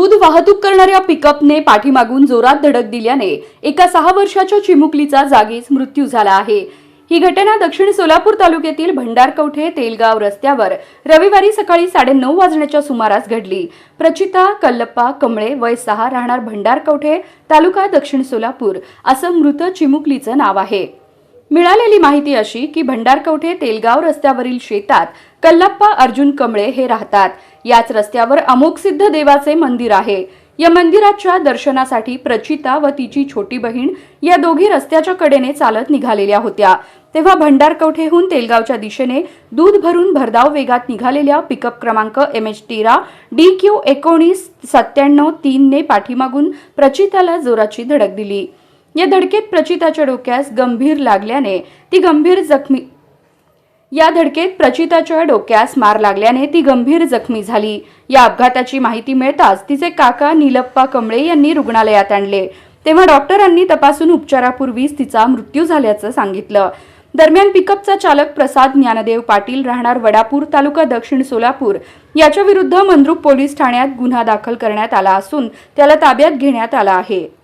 दूध वाहतूक करणाऱ्या पिकअपने पाठीमागून जोरात धडक दिल्याने एका सहा वर्षाच्या चिमुकलीचा जागीच मृत्यू झाला आहे. ही घटना दक्षिण सोलापूर तालुक्यातील भंडारकवठे तेलगाव रस्त्यावर रविवारी सकाळी साडेनऊ वाजण्याच्या सुमारास घडली. प्रचिता कल्लप्पा कमळे वय सहा राहणार भंडारकवठे तालुका दक्षिण सोलापूर असं मृत चिमुकलीचं नाव आहे. मिळालेली माहिती अशी की भंडारकवठे तेलगाव रस्त्यावरील शेतात कल्लप्पा अर्जुन कमळे हे राहतात. याच रस्त्यावर अमोकसिद्ध देवाचे मंदिर आहे. या मंदिराच्या दर्शनासाठी प्रचिता व तिची छोटी बहीण या दोघी रस्त्याच्या कडेने चालत निघालेल्या होत्या. तेव्हा भंडारकवठेहून तेलगावच्या दिशेने दूध भरून भरधाव वेगात निघालेल्या पिकअप क्रमांक एम एच तेरा डी क्यू एकोणीस सत्त्याण्णव तीनने पाठीमागून प्रचिताला जोराची धडक दिली. या धडकेत प्रचिताच्या डोक्यास गंभीर लागल्याने ती गंभीर जखमी या धडकेत प्रचिताच्या डोक्यास मार लागल्याने ती गंभीर जखमी झाली. या अपघाताची माहिती मिळताच तिचे काका नीलप्पा कमळे यांनी रुग्णालयात आणले. तेव्हा डॉक्टरांनी तपासून उपचारापूर्वीच तिचा मृत्यू झाल्याचं सांगितलं. दरम्यान पिकअपचा चालक प्रसाद ज्ञानदेव पाटील राहणार वडापूर तालुका दक्षिण सोलापूर. याच्या विरुद्ध मंद्रुप पोलीस ठाण्यात गुन्हा दाखल करण्यात आला असून त्याला ताब्यात घेण्यात आला आहे.